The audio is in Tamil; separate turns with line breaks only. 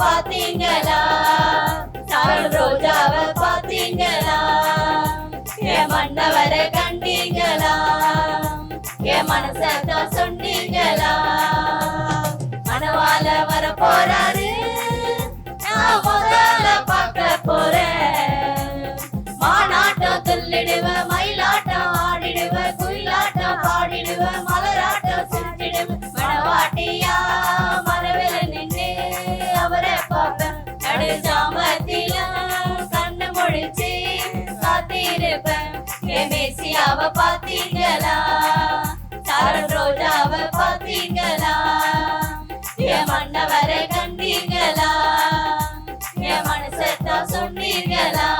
பாத்தீங்களா? சாரல் ரோஜாவ பாத்தீங்களா? என் மன்னவரை கண்டீங்களா? என் மனசத்தான் சொன்னீங்களா? மனவால வர போறாரு. நான் பாத்தீங்களா? சாரல் ரோஜாவ பாத்தீங்களா? என் மன்னவரை கண்டீங்களா? என் மனசத்தான் சொன்னீங்களா?